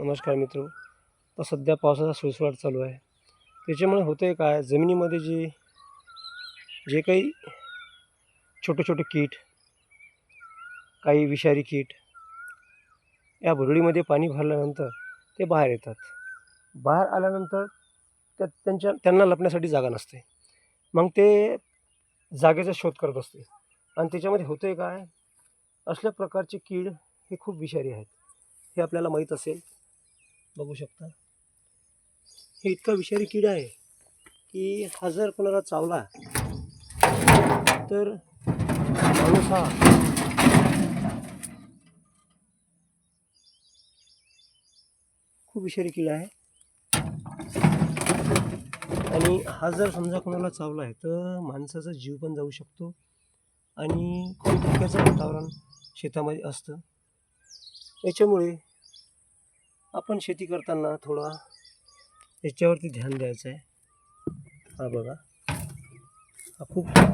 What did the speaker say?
नमस्कार मित्र. तर सध्या पावसाचा सुळसुळाट चालू आहे. त्याच्यामुळे होतं आहे काय? जमिनीमध्ये जे जे काही छोटे छोटे कीट काही विषारी कीट या भुरळीमध्ये पाणी भरल्यानंतर ते बाहेर येतात. बाहेर आल्यानंतर त्या त्यांच्या त्यांना लपण्यासाठी जागा नसते. मग ते जागेचा शोध करत असते. आणि त्याच्यामध्ये होतं आहे काय? असल्या प्रकारचे कीड हे खूप विषारी आहेत. हे आपल्याला माहीत असेल. बघू शकता. हे इतका विषारी किडा आहे की हा जर कोणाला चावला तर माणूस हा खूप विषारी किडा आहे. आणि हा जर समजा कोणाला चावला आहे तर माणसाचा जीव पण जाऊ शकतो आणि खूप धोक्याचं वातावरण शेतामध्ये असतं. याच्यामुळे आपण शेती करताना थोडा याच्यावरती ध्यान द्यायचं आहे. हा बघा. हा खूप